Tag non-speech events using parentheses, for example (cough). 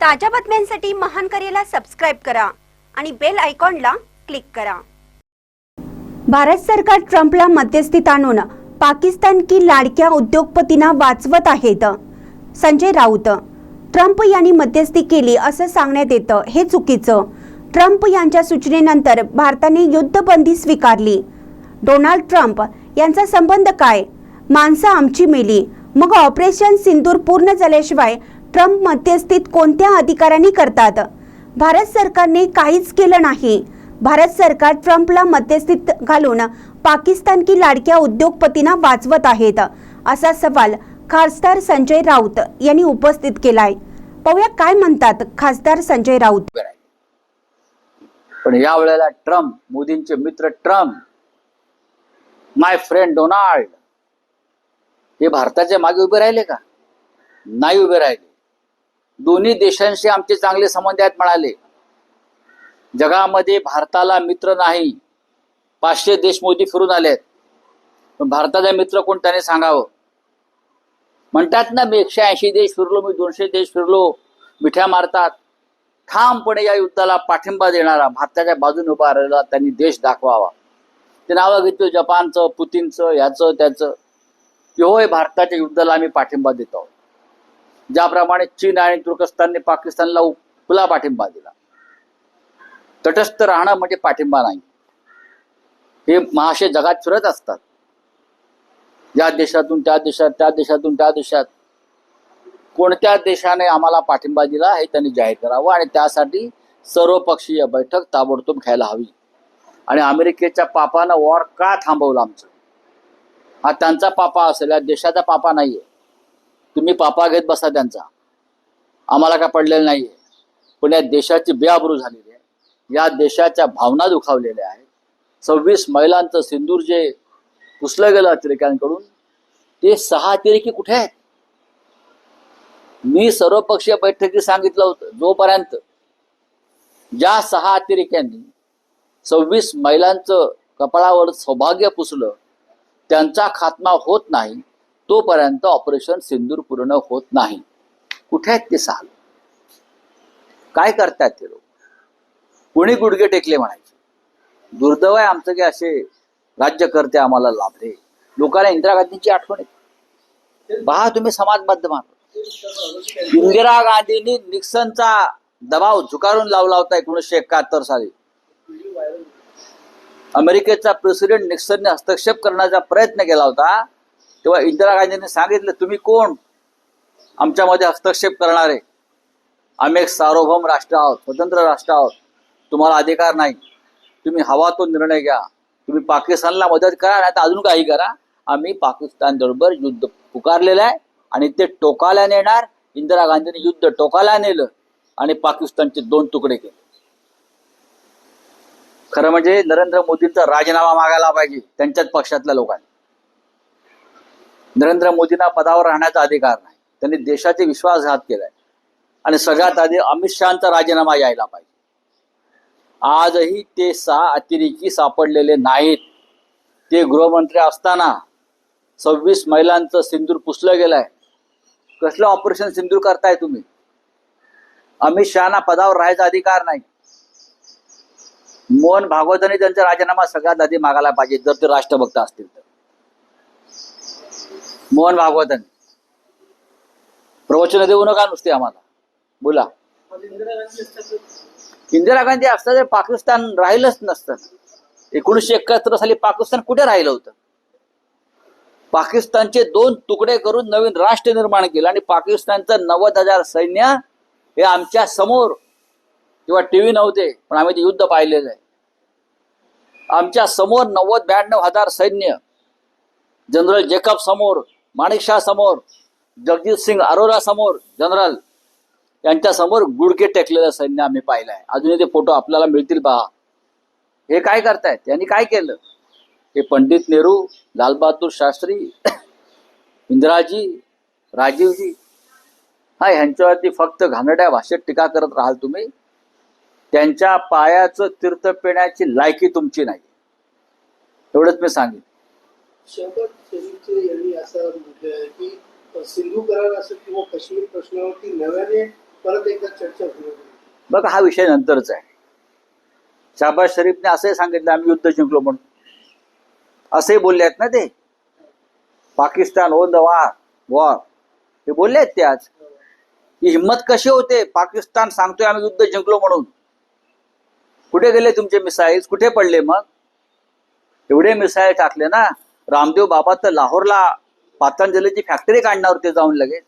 ताज्या बातम्यांसाठी महान करेला सबस्क्राईब करा आणि बेल आयकॉनला क्लिक करा. भारत सरकार ट्रम्पला मध्यस्थीत आणून पाकिस्तान की लाडक्या उद्योगपतींना वाचवत आहेत. संजय राऊत ट्रम्प यांनी मध्यस्थी केली असं सांगण्यात येतं हे चुकीचं. ट्रम्प यांच्या सूचनेनंतर भारताने युद्धबंदी स्वीकारली. डोनाल्ड ट्रम्प यांचा संबंध काय? माणसं आमची मेली. मग ऑपरेशन सिंदूर पूर्ण झाल्याशिवाय ट्रम्प मध्यस्थीत कोणत्या अधिकाऱ्यांनी करतात? भारत सरकारने काहीच केलं नाही. भारत सरकार ट्रम्पला मध्यस्थीत घालून पाकिस्तान की लाडक्या उद्योगपतींना वाचवत आहेत असा सवाल खासदार संजय राऊत यांनी उपस्थित केलाय. पाहूया काय म्हणतात खासदार संजय राऊत. राहिले पण या वेळेला ट्रम्प मोदींचे मित्र ट्रम्प माय फ्रेंड डोनाल्ड हे भारताच्या मागे उभे राहिले का? नाही उभे राहिले. दोन्ही देशांशी आमचे चांगले संबंध आहेत म्हणाले. जगामध्ये भारताला मित्र नाही. पाचशे देश मोदी फिरून आलेत. पण भारताचा मित्र कोण त्याने सांगावं? म्हणतात ना मी एकशे ऐंशी देश फिरलो मी दोनशे देश फिरलो मिठ्या मारतात. ठामपणे या युद्धाला पाठिंबा देणारा भारताच्या बाजूने उभा राहिला त्यांनी देश दाखवावा. ते नावं घेतो जपानचं पुतीनचं याचं त्याचं. की होय भारताच्या युद्धाला आम्ही पाठिंबा देतो ज्याप्रमाणे चीन आणि तुर्कस्तानने पाकिस्तानला उ- खुला पाठिंबा दिला. तटस्थ राहणं म्हणजे पाठिंबा नाही. हे महाशय जगात फिरत असतात. या देशातून त्या देशात त्या देशातून त्या देशात. कोणत्या देशाने आम्हाला पाठिंबा दिला हे त्यांनी जाहीर करावं आणि त्यासाठी सर्वपक्षीय बैठक ताबडतोब घ्यायला हवी. आणि अमेरिकेच्या पापानं वॉर का थांबवलं आमचं? हा त्यांचा पापा असेल या देशाचा पापा नाहीये. तुम्ही पापा घेत बसा त्यांचा. आम्हाला काय पडलेलं नाहीये. पण या देशाची बेआबरू झालेली आहे. या देशाच्या भावना दुखावलेल्या आहेत. सव्वीस महिलांचं सिंदूर जे पुसलं गेलं अतिरेक्यांकडून ते सहा अतिरेकी कुठे आहेत? मी सर्वपक्षीय बैठकीत सांगितलं होतं जोपर्यंत ज्या सहा अतिरेक्यांनी सव्वीस महिलांचं कपाळावर सौभाग्य पुसलं त्यांचा खात्मा होत नाही तोपर्यंत ऑपरेशन सिंदूर पूर्ण होत नाही. कुठे आहेत ते सहा काय करतात ते लोक? कोणी गुडघे टेकले म्हणायचे? दुर्दैव आहे आमचं की असे राज्यकर्ते आम्हाला लाभले. लोकांना इंदिरा गांधींची आठवण येते. पहा तुम्ही समाज माध्यमात इंदिरा गांधींनी निक्सनचा दबाव झुकारून लावला होता एकोणीसशे एकाहत्तर साली. अमेरिकेचा प्रेसिडेंट निक्सनने हस्तक्षेप करण्याचा प्रयत्न केला होता. तेव्हा इंदिरा गांधींनी सांगितलं तुम्ही कोण? आमच्यामध्ये हस्तक्षेप करणारे. आम्ही एक सार्वभौम राष्ट्र आहोत स्वतंत्र राष्ट्र आहोत. तुम्हाला अधिकार नाही. तुम्ही हवा तो निर्णय घ्या. तुम्ही पाकिस्तानला मदत करा नाही तर अजून काही करा. आम्ही पाकिस्तान बरोबर युद्ध पुकारलेलं आहे आणि ते टोकाला नेणार इंदिरा गांधींनी युद्ध टोकाला नेलं आणि पाकिस्तानचे दोन तुकडे केले. खरं म्हणजे नरेंद्र मोदींचा राजीनामा मागायला पाहिजे त्यांच्याच पक्षातल्या लोकांनी. नरेंद्र मोदींना पदावर राहण्याचा अधिकार नाही. त्यांनी देशाचे विश्वासघात केलाय. आणि सगळ्यात आधी अमित शहाचा राजीनामा यायला पाहिजे. आजही ते सहा अतिरेकी सापडलेले नाहीत. ते गृहमंत्री असताना सव्वीस महिलांचं सिंदूर पुसलं गेलंय. कसलं ऑपरेशन सिंदूर करताय तुम्ही? अमित शहाना पदावर राहायचा अधिकार नाही. मोहन भागवतांनी त्यांचा राजीनामा सगळ्यात आधी मागायला पाहिजे जर ते राष्ट्रभक्त असतील तर. मोहन भागवतन. प्रवचन देऊ नका नुसते आम्हाला. बोला. इंदिरा गांधी असतं तर पाकिस्तान राहिलंच नसतं. एकोणीसशे एकाहत्तर साली पाकिस्तान कुठे राहिलं होतं? पाकिस्तानचे दोन तुकडे करून नवीन राष्ट्र निर्माण केलं आणि पाकिस्तानचं नव्वद हजार सैन्य हे आमच्यासमोर किंवा टीव्ही नव्हते पण आम्ही ते युद्ध पाहिलेलं आहे. आमच्यासमोर नव्वद ब्याण्णव हजार सैन्य जनरल जेकब समोर माणिकशाह समोर जगजित सिंग अरोरा समोर जनरल यांच्या समोर गुडघे टेकलेलं सैन्य आम्ही पाहिलं आहे अजूनही ते फोटो आपल्याला मिळतील पहा हे काय करतायत? त्यांनी काय केलं? हे पंडित नेहरू लालबहादूर शास्त्री (coughs) इंदिराजी राजीवजी हा ह्यांच्यावरती फक्त घाणड्या भाषेत टीका करत राहाल तुम्ही. त्यांच्या पायाचं तीर्थ पिण्याची लायकी तुमची नाही. एवढंच मी सांगेन. शहबाज शरीफचे यांनी असं म्हटलं आहे की सिंधू करार असेल किंवा काश्मीर प्रश्नावरती नव्याने परत एकदा चर्चा सुरू होईल. बघा हा विषय नंतरच आहे. शाबाज शरीफने असंही सांगितलं आम्ही युद्ध जिंकलो म्हणून. असंही बोलले आहेत ना ते? Pakistan on the war. War हे बोलले आहेत ते आज. ही हिंमत कशी होते? पाकिस्तान सांगतोय आम्ही युद्ध जिंकलो म्हणून. कुठे गेले तुमचे मिसाईल्स कुठे पडले मग? एवढे मिसाईल टाकले ना. रामदेव बाबा तर लाहोरला पातंजलीची फॅक्टरी काढणार होते जाऊन लगेच.